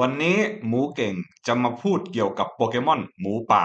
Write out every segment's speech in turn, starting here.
วันนี้หมูเก่งจะมาพูดเกี่ยวกับโปเกมอนหมูป่า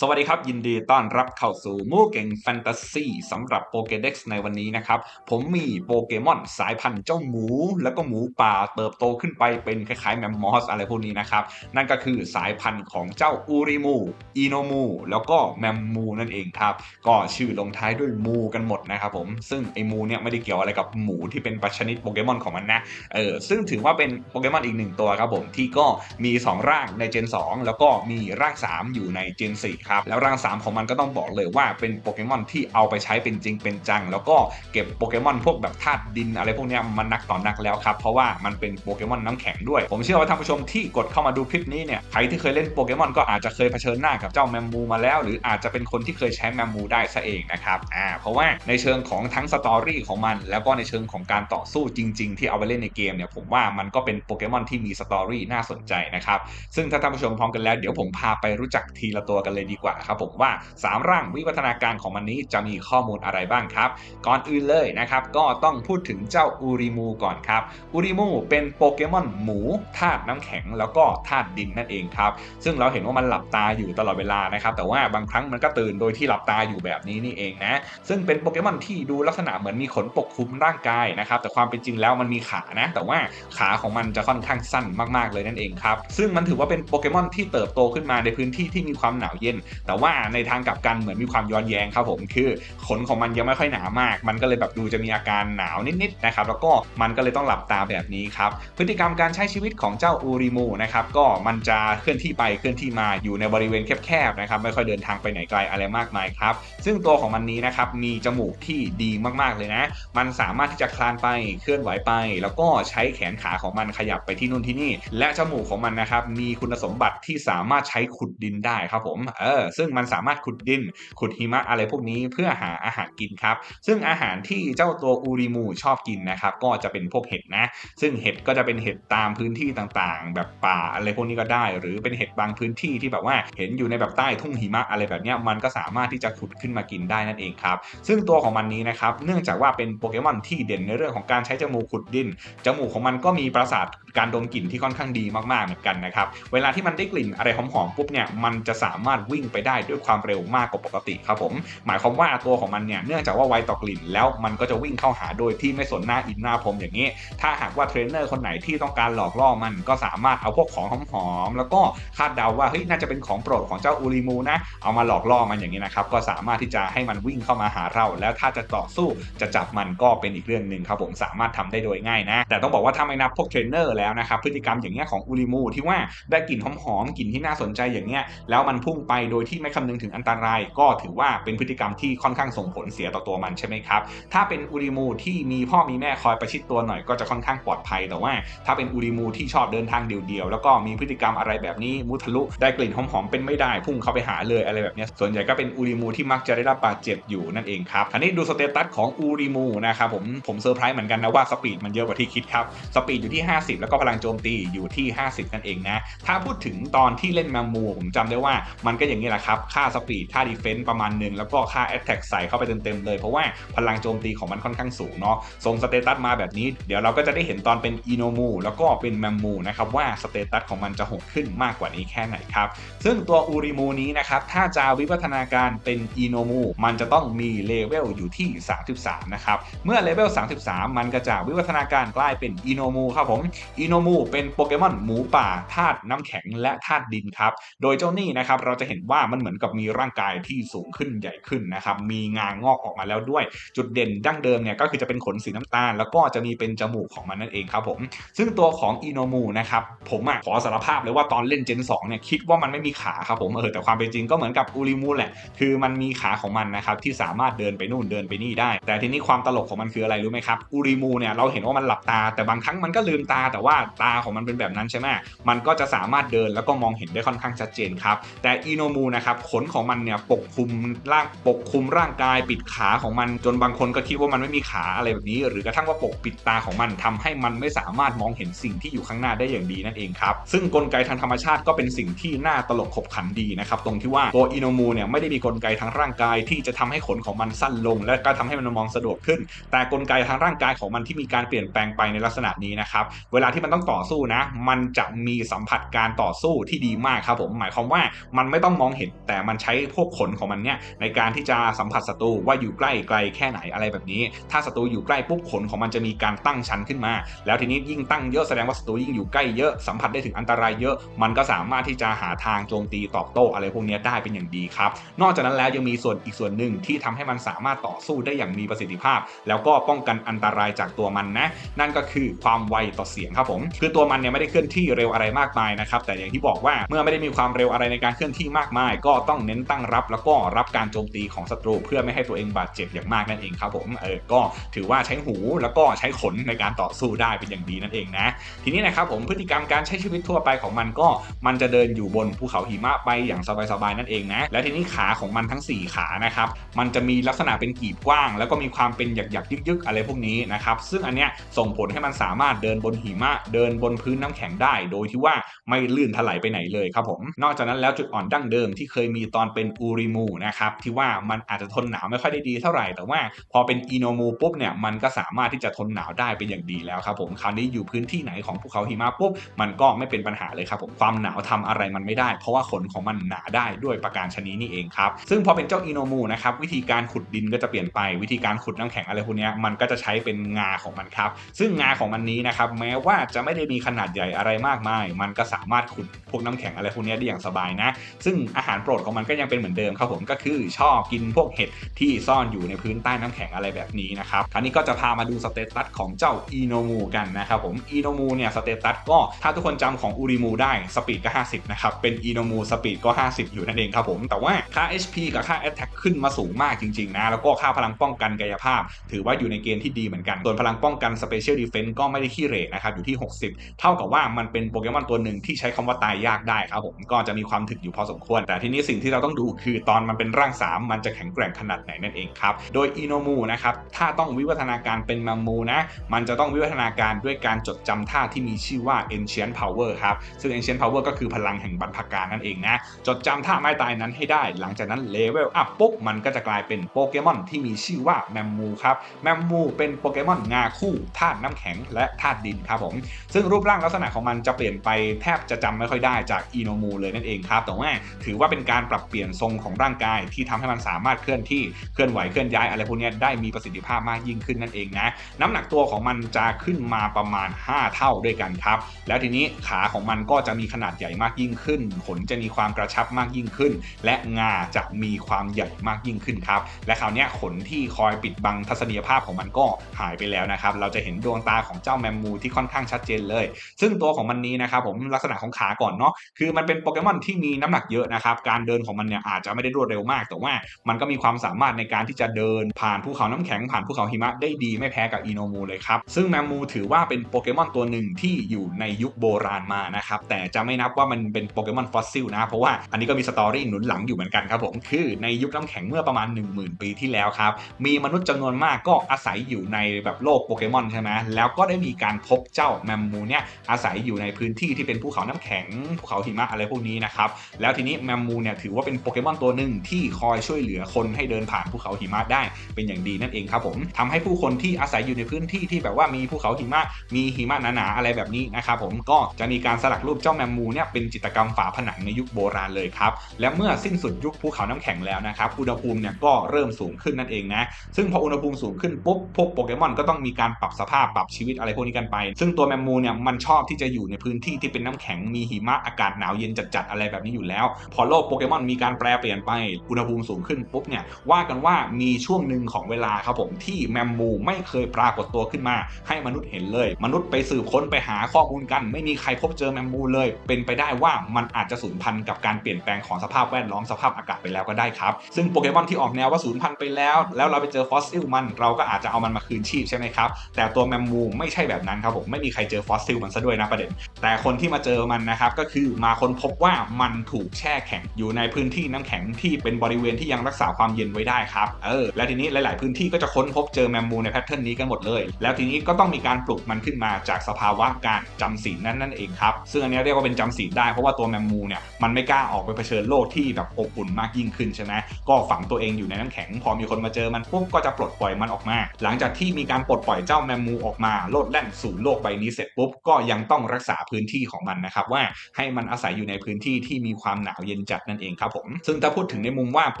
สวัสดีครับ ยินดีต้อนรับเข้าสู่มูเก่งแฟนตาซีสำหรับโปเกเด็กซ์ในวันนี้นะครับ ผมมีโปเกมอนสายพันธุ์เจ้าหมู แล้วก็หมูป่าเติบโตขึ้นไปเป็นคล้ายๆแมมมอสอะไรพวกนี้นะครับ นั่นก็คือสายพันธุ์ของเจ้าอูริมูอีโนมู แล้วก็แมมมูนั่นเองครับ ก็ชื่อลงท้ายด้วยมูกันหมดนะครับผมซึ่งไอมูเนี่ยไม่ได้เกี่ยวอะไรกับหมูที่เป็นปัชนิดโปเกมอนของมันนะเออซึ่งถือว่าเป็นโปเกมอนอีกหนึ่งตัวครับผมที่ก็มี 2 ร่างในเจน 2 แล้วก็มีร่าง 3 อยู่ในเจน4ครับแล้วร่าง3ของมันก็ต้องบอกเลยว่าเป็นโปเกมอนที่เอาไปใช้เป็นจริงเป็นจัง แล้วก็เก็บโปเกมอนพวกแบบธาตุดินอะไรพวกนี้มันนักต่อนักแล้วครับเพราะว่ามันเป็นโปเกมอนน้ำแข็งด้วย ผมเชื่อว่าท่านผู้ชมที่กดเข้ามาดูคลิปนี้เนี่ยใครที่เคยเล่นโปเกมอนก็อาจจะเคยเผชิญหน้ากับเจ้าแมมมูมาแล้ว หรืออาจจะเป็นคนที่เคยใช้แมมมูได้ซะเองนะครับอ่าเพราะว่าในเชิงของทั้งสตอรี่ของมัน แล้วก็ในเชิงของการต่อสู้จริง ๆ ที่เอาไปเล่นในเกมเนี่ยผมว่ามันก็เป็นโปเกมอนที่มีสตอรี่น่าสนใจนะครับซึ่งถ้าท่านผู้ชมพร้อมกันแล้วเดี๋ยวผมพาไปรู้จักทีละตัวกันเลยดีกว่าครับผมว่า 3 ร่างวิวัฒนาการของมันนี้จะมีข้อมูลอะไรบ้างครับ ก่อนอื่นเลยนะครับก็ต้องพูดถึงเจ้าอูริมูก่อนครับอูริมูเป็นโปเกมอนหมูธาตุน้ำแข็งแล้วก็ธาตุดินนั่นเองครับซึ่งเราเห็นว่ามันหลับตาอยู่ตลอดเวลานะครับแต่ว่าบางครั้งมันก็ตื่นโดยที่หลับตาอยู่แบบนี้นี่เองนะซึ่งเป็นโปเกมอนที่ดูลักษณะเหมือนมีขนปกคลุมร่างกายนะครับแต่ความเป็นจริงแล้วมันมีขานะแต่ว่าขาของมันจะค่อนข้างสั้นมากๆเลยนั่นเองครับซึ่งมันถือว่าเป็นโปเกมอนที่เติบโตขึ้นมาในพื้นที่ที่มีความหนาวเย็นแต่ว่าในทางกลับกันเหมือนมีความย้อนแย้งครับผมคือขนของมันยังไม่ค่อยหนามาก มันก็เลยแบบดูจะมีอาการหนาวนิดๆนะครับแล้วก็มันก็เลยต้องหลับตาแบบนี้ครับพฤติกรรมการใช้ชีวิตของเจ้าอูริมูนะครับก็มันจะเคลื่อนที่ไปเคลื่อนที่มาอยู่ในบริเวณแคบๆนะครับไม่ค่อยเดินทางไปไหนไกลอะไรมากมายครับซึ่งตัวของมันนี้นะครับมีจมูกที่ดีมากๆเลยนะ มันสามารถที่จะคลานไปเคลื่อนไหวไป แล้วก็ใช้แขนขาของมันขยับไปที่นู่นที่นี่ และจมูกของมันนะครับมีคุณสมบัติที่สามารถใช้ขุดดินได้ครับผมเออซึ่งมันสามารถขุดดิน ขุดหิมะอะไรพวกนี้เพื่อหาอาหารกินครับ ซึ่งอาหารที่เจ้าตัวอูริมูชอบกินนะครับ ก็จะเป็นพวกเห็ดนะ ซึ่งเห็ดก็จะเป็นเห็ดตามพื้นที่ต่างๆ แบบป่าอะไรพวกนี้ก็ได้ หรือเป็นเห็ดบางพื้นที่ที่แบบว่าเห็นอยู่ในแบบใต้ทุ่งหิมะอะไรแบบนี้มันก็สามารถที่จะขุดขึ้นมากินได้นั่นเองครับ ซึ่งตัวของมันนี้นะครับ เนื่องจากว่าเป็นโปเกมอนที่เด่นในเรื่องของการใช้จมูกขุดดิน จมูกของมันก็มีประสาทการดมกลิ่นที่ค่อนข้างดีมากๆเหมือนกันนะครับ เวลาที่มันได้กลิ่นอะไรหอมๆปุ๊บเนี่ย มันจะสามารถวิ่งไปได้ด้วยความเร็วมากกว่าปกติครับผมหมายความว่าตัวของมันเนี่ยเนื่องจากว่าไวต่อกลิ่นแล้วมันก็จะวิ่งเข้าหาโดยที่ไม่สนหน้าอินหน้าพรมอย่างนี้ ถ้าหากว่าเทรนเนอร์คนไหนที่ต้องการหลอกล่อมันก็สามารถเอาพวกของหอมๆแล้วก็คาดเดาว่าเฮ้ยน่าจะเป็นของโปรดของเจ้าอูริมูนะเอามาหลอกล่อมันอย่างนี้นะครับก็สามารถที่จะให้มันวิ่งเข้ามาหาเรา แล้วถ้าจะต่อสู้จะจับมันก็เป็นอีกเรื่องหนึ่งครับผมสามารถทำได้โดยง่ายนะ แต่ต้องบอกว่าถ้าไม่นับพวกเทรนเนอร์แล้วนะครับพฤติกรรมอย่างเงี้ยของอูริมูที่ว่าได้กลิ่นหอมๆกลิ่นที่น่าสนใจอย่างเงี้ยแล้วมันพุ่งไปโดดยที่ไม่คำนึงถึงอันตราย ก็ถือว่าเป็นพฤติกรรมที่ค่อนข้างส่งผลเสียต่อตัวมันใช่ไหมครับ ถ้าเป็นอูริมูที่มีพ่อมีแม่คอยประชิดตัวหน่อยก็จะค่อนข้างปลอดภัย แต่ว่าถ้าเป็นอูริมูที่ชอบเดินทางเดี่ยวๆแล้วก็มีพฤติกรรมอะไรแบบนี้มุทะลุได้กลิ่นหอมๆเป็นไม่ได้พุ่งเข้าไปหาเลยอะไรแบบนี้ส่วนใหญ่ก็เป็นอูริมูที่มักจะได้รับบาดเจ็บอยู่นั่นเองครับอันนี้ดูสเตตัสของอูริมูนะครับผมผมเซอร์ไพรส์เหมือนกันนะว่าสปีดมันเยอะกว่าที่คิดครับสปีดอยู่ที่ 50 แล้วก็พลังโจมตีอยู่ที่ 50 นั่นเองนะถ้าพูดถึงตอนที่เล่นแมมมูผมจำได้ว่ามันก็อย่างนี้แหละครับ ค่าสปีดค่าดีเฟนซ์ประมาณหนึ่งแล้วก็ค่าแอตแทกใส่เข้าไปเต็มๆเลย เพราะว่าพลังโจมตีของมันค่อนข้างสูงเนาะทรงสเตตัสมาแบบนี้ เดี๋ยวเราก็จะได้เห็นตอนเป็นอีโนมูแล้วก็เป็นแมมมูนะครับว่าสเตตัสของมันจะโหดขึ้นมากกว่านี้แค่ไหนครับ ซึ่งตัวอูริมูนี้นะครับถ้าจะวิวัฒนาการเป็นอีโนมูมันจะต้องมีเลเวลอยู่ที่ 33 นะครับเมื่อเลเวล 33 มันก็จะวิวัฒนาการกลายเป็นอีโนมูครับผมอีโนมูเป็นโปเกมอนหมูป่าธาตุน้ำแข็งและธาตุดินครับโดยเจ้านี่นะครับเราจะเห็นว่ามันเหมือนกับมีร่างกายที่สูงขึ้นใหญ่ขึ้นนะครับมีงางอกออกมาแล้วด้วย จุดเด่นดั้งเดิมเนี่ยก็คือจะเป็นขนสีน้ำตาล แล้วก็จะมีเป็นจมูกของมันนั่นเองครับผม ซึ่งตัวของอีโนมูนะครับผมอะขอสารภาพเลยว่าตอนเล่นเจน2เนี่ยคิดว่ามันไม่มีขาครับผมเออแต่ความเป็นจริงก็เหมือนกับอูริมูแหละ คือมันมีขาของมันนะครับที่สามารถเดินไปนู่นเดินไปนี่ได้ แต่ทีนี้ความตลกของมันคืออะไรรู้ไหมครับอูริมูเนี่ยเราเห็นว่ามันหลับตา แต่บางครั้งมันก็ลืมตา แต่ว่าตาของมันเป็นแบบนั้นใช่ไหมมันก็จะสามารถเดินแล้วก็มองเห็นได้ค่อนข้างชัดเจนครับแต่อีโนมนะครับขนของมันเนี่ยปกคลุมร่างปกคลุมร่างกายปิดขาของมัน จนบางคนก็คิดว่ามันไม่มีขาอะไรแบบนี้ หรือกระทั่งว่าปกปิดตาของมันทำให้มันไม่สามารถมองเห็นสิ่งที่อยู่ข้างหน้าได้อย่างดีนั่นเองครับซึ่งกลไกทางธรรมชาติก็เป็นสิ่งที่น่าตลกขบขันดีนะครับตรงที่ว่าตัวอิโนมูเนี่ยไม่ได้มีกลไกทางร่างกายที่จะทำให้ขนของมันสั้นลง และก็ทำให้มันมองสะดวกขึ้น แต่กลไกทางร่างกายของมันที่มีการเปลี่ยนแปลงไปในลักษณะนี้นะครับเวลาที่มันต้องต่อสู้นะ มันจะมีสัมผัสการต่อสู้ที่ดีมากครับผมหมายความว่ามันไม่ต้องมองเห็น แต่มันใช้พวกขนของมันเนี่ยในการที่จะสัมผัสศัตรูว่าอยู่ใกล้ไกลแค่ไหนอะไรแบบนี้ ถ้าศัตรูอยู่ใกล้ปุ๊บขนของมันจะมีการตั้งชั้นขึ้นมา แล้วทีนี้ยิ่งตั้งเยอะแสดงว่าศัตรูยิ่งอยู่ใกล้เยอะสัมผัสได้ถึงอันตรายเยอะ มันก็สามารถที่จะหาทางโจมตีตอบโต้อะไรพวกนี้ได้เป็นอย่างดีครับ นอกจากนั้นแล้วยังมีส่วนอีกส่วนหนึ่งที่ทำให้มันสามารถต่อสู้ได้อย่างมีประสิทธิภาพ แล้วก็ป้องกันอันตรายจากตัวมันนะนั่นก็คือความไวต่อเสียงครับผมคือตัวมันเนี่ยไม่ได้เคลื่อนที่เร็วอะไรมากมายนะครับแต่อย่างที่บอกว่าเมื่อไม่ได้มีความเร็วอะไรในการเคลื่อนที่มากมาย ก็ต้องเน้นตั้งรับ แล้วก็รับการโจมตีของศัตรู เพื่อไม่ให้ตัวเองบาดเจ็บอย่างมากนั่นเองครับผมเออก็ถือว่าใช้หูแล้วก็ใช้ขนในการต่อสู้ได้เป็นอย่างดีนั่นเองนะ ทีนี้นะครับผมพฤติกรรมการใช้ชีวิตทั่วไปของมันก็มันจะเดินอยู่บนภูเขาหิมะไปอย่างสบายๆนั่นเองนะและทีนี้ขาของมันทั้ง 4 ขานะครับมันจะมีลักษณะเป็นกีบกว้าง แล้วก็มีความเป็นหยักๆยึกๆ อะไรพวกนี้นะครับซึ่งอันเนี้ยส่งผลให้มันสามารถเดินบนหิมะเดินบนพื้นน้ำแข็งได้ โดยที่ว่าไม่ลื่นถลายไปไหนเลยครับผมนอกจากนั้นแล้วจุดอ่อนดั้งเดิมที่เคยมีตอนเป็นอูริมูนะครับที่ว่ามันอาจจะทนหนาวไม่ค่อยได้ดีเท่าไหร่ แต่ว่าพอเป็นอิโนมูปุ๊บเนี่ยมันก็สามารถที่จะทนหนาวได้เป็นอย่างดีแล้วครับผมคราวนี้อยู่พื้นที่ไหนของภูเขาหิมะปุ๊บมันก็ไม่เป็นปัญหาเลยครับผมความหนาวทำอะไรมันไม่ได้ เพราะว่าขนของมันหนาได้ด้วยประการชนิดนี้เองครับซึ่งพอเป็นเจ้าอิโนมูนะครับวิธีการขุดดินก็จะเปลี่ยนไปวิธีการขุดน้ำแข็งอะไรพวกนี้มันก็จะใช้เป็นงาของมันครับซึ่งงาของมันนี้นะครับแม้ว่าจะไม่ได้มีขนาดใหญ่อะไรมากมาย มันก็สามารถขุดพวกน้ำแข็งอะไรพวกนี้ได้อย่างสบายนะ ซึ่งอาหารโปรดของมันก็ยังเป็นเหมือนเดิมครับผมก็คือชอบกินพวกเห็ดที่ซ่อนอยู่ในพื้นใต้น้ำแข็งอะไรแบบนี้นะครับคราวนี้ก็จะพามาดูสเตตัสของเจ้าอีโนมูกันนะครับผมอีโนมูเนี่ยสเตตัสก็ถ้าทุกคนจำของอูริมูได้สปีดก็ 50 นะครับ เป็นอีโนมูสปีดก็ 50 อยู่นั่นเองครับผม แต่ว่าค่า HP กับค่า Attack ขึ้นมาสูงมากจริง ๆ นะ แล้วก็ค่าพลังป้องกันกายภาพ ถือว่าอยู่ในเกณฑ์ที่ดีเหมือนกัน ส่วนพลังป้องกัน Special Defense ก็ไม่ได้ขี้เหร่นะครับ อยู่ที่ 60 เท่ากับว่ามันเป็นโปเกมอนตัวหนึ่งที่ใช้คำว่าตายยากได้ครับผมก็จะมีความถึกอยู่พอสมควรแต่ทีนี้สิ่งที่เราต้องดูคือตอนมันเป็นร่าง 3 มันจะแข็งแกร่งขนาดไหนนั่นเองครับ โดยอีโนมูนะครับ ถ้าต้องวิวัฒนาการเป็นมัมมูนะ มันจะต้องวิวัฒนาการด้วยการจดจำท่าที่มีชื่อว่า Ancient Power ครับ ซึ่ง Ancient Power ก็คือพลังแห่งบรรพการนั่นเองนะ จดจำท่าไม้ตายนั้นให้ได้ หลังจากนั้นเลเวลอัพปุ๊บ มันก็จะกลายเป็นโปเกมอนที่มีชื่อว่าแมมมูครับ แมมมูเป็นโปเกมอนงาคู่ธาตุน้ำแข็งและธาตุดินครับผม ซึ่งรูปร่างลักษณะของมันจะเปลี่ยนไปแทบจะจำไม่ค่อยได้จากอีโนมูเลยนั่นเองครับ แต่ว่าถือว่าเป็นการปรับเปลี่ยนทรงของร่างกายที่ทำให้มันสามารถเคลื่อนที่เคลื่อนไหวเคลื่อนย้ายอะไรพวกนี้ได้มีประสิทธิภาพมากยิ่งขึ้นนั่นเองนะน้ำหนักตัวของมันจะขึ้นมาประมาณ 5 เท่าด้วยกันครับ แล้วทีนี้ขาของมันก็จะมีขนาดใหญ่มากยิ่งขึ้น ขนจะมีความกระชับมากยิ่งขึ้น และงาจะมีความใหญ่มากยิ่งขึ้นครับ และคราวนี้ขนที่คอยปิดบังทัศนียภาพของมันก็หายไปแล้วนะครับ เราจะเห็นดวงตาของเจ้าแมมมูที่ค่อนข้างชัดเจนเลย ซึ่งตัวของมันนี้นะครับผมลักษณะของขาก่อนเนาะ คือมันเป็นโปเกมอนที่มีน้ำหนักเยอะนะครับการเดินของมันเนี่ยอาจจะไม่ได้รวดเร็วมาก แต่ว่ามันก็มีความสามารถในการที่จะเดินผ่านภูเขาน้ำแข็งผ่านภูเขาหิมะได้ดีไม่แพ้กับอีโนมูเลยครับซึ่งแมมมูถือว่าเป็นโปเกมอนตัวหนึ่งที่อยู่ในยุคโบราณมานะครับแต่จะไม่นับว่ามันเป็นโปเกมอนฟอสซิลนะเพราะว่าอันนี้ก็มีสตอรี่หนุนหลังอยู่เหมือนกันครับผมคือในยุคน้ำแข็งเมื่อประมาณ 10,000 ปีที่แล้วครับมีมนุษย์จำนวนมากก็อาศัยอยู่ในแบบโลกโปเกมอนใช่ไหมแล้วก็ได้มีการพบเจ้าแมมมูเนี่ยอาศัยอยู่ในพื้นที่ที่เป็นภูเขาน้ำแข็งภูเขาหิมะอะไรพวกนี้นะครับแล้วทีนี้แมมมูเนี่ยถือว่าเป็นโปเกมอนตัวหนึ่งที่คอยช่วยเหลือคนให้เดินผ่านภูเขาหิมะได้เป็นอย่างดีนั่นเองครับผมทำให้ผู้คนที่อาศัยอยู่ในพื้นที่ที่แบบว่ามีภูเขาหิมะมีหิมะหนาๆอะไรแบบนี้นะครับผมก็จะมีการสลักรูปเจ้าแมมมูเนี่ยเป็นจิตรกรรมฝาผนังในยุคโบราณเลยครับและเมื่อสิ้นสุดยุคภูเขาน้ำแข็งแล้วนะครับอุณหภูมิเนี่ยก็เริ่มสูงขึ้นนั่นเองนะซึ่งพออุณหภูมิสูงขึ้นปุ๊บพวกโปเกมอนก็ต้องมีการปรับสภาพปรับชีวิตอะไรพวกนี้กันไป ซึ่งตัวแมมมูเนี่ยมันชอบที่จะอยู่ในพื้นที่ที่เป็นน้ำแข็งมีหิมะอากาศหนาวเย็นจัดๆอะไรแบบนี้อยู่แล้วพอโลกโปเกมอนมีการแปลเปลี่ยนไปอุณหภูมิสูงขึ้นปุ๊บเนี่ยว่ากันว่ามีช่วงหนึ่งของเวลาครับผมที่แมมมูไม่เคยปรากฏตัวขึ้นมา ให้มนุษย์เห็นเลย มนุษย์ไปสืบค้นไปหาข้อมูลกัน ไม่มีใครพบเจอแมมมูเลย เป็นไปได้ว่ามันอาจจะสูญพันธุ์กับการเปลี่ยนแปลงของสภาพแวดล้อมสภาพอากาศไปแล้วก็ได้ครับ ซึ่งโปเกมอนที่ออกแนวว่าสูญพันธุ์ไปแล้ว แล้วเราไปเจอฟอสซิลมันเราก็อาจจะเอามันมาคืนชีพใช่ไหมครับแต่ตัวแมมมูไม่ใช่แบบนั้นครับผมไม่มีใครเจอฟอสซิลมันซะด้วยนะประเด็น แต่คนที่มาเจอมันนะครับก็คือมาค้นพบว่ามันถูกแช่แข็งอยู่ในพื้นที่น้ำแข็งที่เป็นบริเวณที่ยังรักษาความเย็นไว้ได้ครับเออแล้วทีนี้หลาย ๆ พื้นที่ก็จะค้นพบเจอแมมมูในแพทเทิร์นนี้กันหมดเลย แล้วทีนี้ก็ต้องมีการปลุกมันขึ้นมาจากสภาวะการจำศีลนั่นนั่นเองครับซึ่งอันนี้เรียกว่าเป็นจำศีลได้เพราะว่าตัวแมมมูเนี่ยมันไม่กล้าออกไปเผชิญโลกที่แบบอบอุ่นมากยิ่งขึ้นใช่ไหมก็ฝังตัวเองอยู่ในน้ำแข็ง พอมีคนมาเจอมันปุ๊บก็จะปลดปล่อยมันออกมา หลังจากที่มีการปลดปล่อยเจ้าแมมมูออกมาโลดแล่นสู่โลกใบนี้เสร็จปุ๊บก็ยังต้องรักษาพื้นที่ของมันนะครับว่าให้มันอาศัยอยู่ในพื้นที่ที่มีความหนาวเย็นจัดนั่นเองครับผม ซึ่งถ้าพูดถึงในมุมว่าโป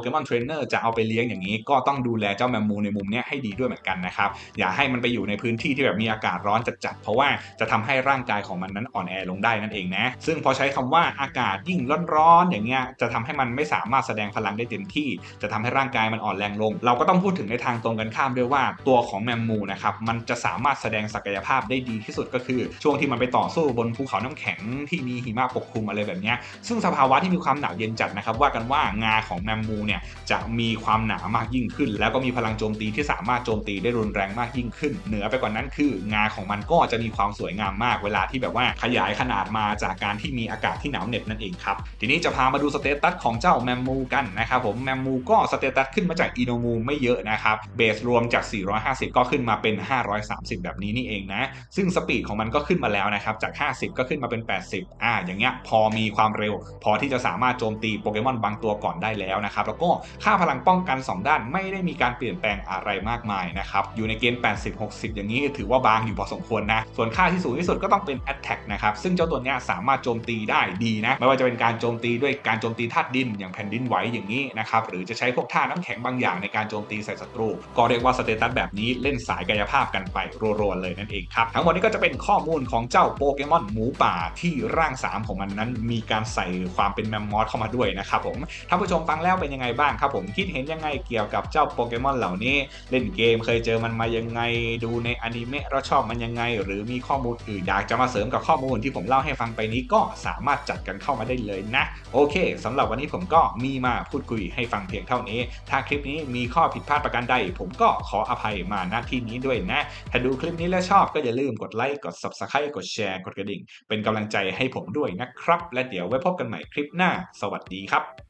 เกมอนเทรนเนอร์จะเอาไปเลี้ยงอย่างนี้ ก็ต้องดูแลเจ้าแมมมูในมุมนี้ให้ดีด้วยเหมือนกันนะครับ อย่าให้มันไปอยู่ในพื้นที่ที่แบบมีอากาศร้อนจัดๆเพราะว่าจะทำให้ร่างกายของมันนั้นอ่อนแอลงได้นั่นเองนะ ซึ่งพอใช้คำว่าอากาศยิ่งร้อนๆอย่างเงี้ยจะทำให้มันไม่สามารถแสดงพลังได้เต็มที่ จะทำให้ร่างกายมันอ่อนแรงลง เราก็ต้องพูดถึงในทางตรงกันข้ามด้วยว่าตัวของแมมมูนะครับมันจะสามารถแสดงศักยภาพได้ดีที่สุดก็คือ ช่วงที่มันไปต่อสู้บนภูเขาน้ำแข็งที่มีหิมะปกคลุมอะไรแบบนี้ซึ่งสภาวะที่มีความหนาวเย็นจัดนะครับว่ากันว่างาของแมมมูเนี่ยจะมีความหนามากยิ่งขึ้น แล้วก็มีพลังโจมตีที่สามารถโจมตีได้รุนแรงมากยิ่งขึ้น เหนือไปกว่านั้นคืองาของมันก็จะมีความสวยงามมากเวลาที่แบบว่าขยายขนาดมาจากการที่มีอากาศที่หนาวเหน็บนั่นเองครับทีนี้จะพามาดูสเตตัสของเจ้าแมมมูกันนะครับผมแมมมูก็สเตตัสขึ้นมาจากอีโนมูไม่เยอะนะครับเบสรวมจาก 450 ก็ขึ้นมาเป็น 530 แบบนี้นี่เองนะ ซึ่งสปีดของมันก็ขึ้นมาแล้วนะครับจาก 50 ก็ขึ้นมาเป็น 80 อ่าอย่างเงี้ยพอมีความเร็ว พอที่จะสามารถโจมตีโปเกมอนบางตัวก่อนได้แล้วนะครับแล้วก็ค่าพลังป้องกัน 2 ด้านไม่ได้มีการเปลี่ยนแปลงอะไรมากมายนะครับอยู่ในเกณฑ์ 80 60 อย่างนี้ถือว่าบางอยู่พอสมควรนะส่วนค่าที่สูงที่สุดก็ต้องเป็น Attack นะครับซึ่งเจ้าตัวนี้สามารถโจมตีได้ดีนะไม่ว่าจะเป็นการโจมตีด้วยการโจมตีธาตุดินอย่างแผ่นดินไหวอย่างนี้นะครับหรือจะใช้พวกท่าน้ำแข็งบางอย่างในการโจมตีใส่ศัตรู ก็เรียกว่าสเตตัสแบบนี้เล่นสายกายภาพกันไปรัวๆเลยนั่นเองครับทั้งหมดนี้ก็จะเป็นข้อมูลของเจ้าโปเกมอนหมูป่าที่ร่าง 3 ของมันนั้นมีการใส่ความเป็นแมมมอสเข้ามาด้วยนะครับผมท่านผู้ชมฟังแล้วเป็นยังไงบ้างครับผมคิดเห็นยังไงเกี่ยวกับเจ้าโปเกมอนเหล่านี้ เล่นเกมเคยเจอมันมายังไง ดูในอนิเมะแล้วชอบมันยังไง หรือมีข้อมูลอื่นอยากจะมาเสริมกับข้อมูลที่ผมเล่าให้ฟังไปนี้ก็สามารถจัดกันเข้ามาได้เลยนะ โอเคสำหรับวันนี้ผมก็มีมาพูดคุยให้ฟังเพียงเท่านี้ ถ้าคลิปนี้มีข้อผิดพลาดประการใด ผมก็ขออภัยมาณที่นี้ด้วยนะ ถ้าดูคลิปนี้แล้วชอบก็อย่าลืมกดไลค์กด Subscribe กดแชร์กดกระดิ่ง เป็นกำลังใจให้ผมด้วยนะครับ และเดี๋ยวไว้พบกันใหม่คลิปหน้าสวัสดีครับ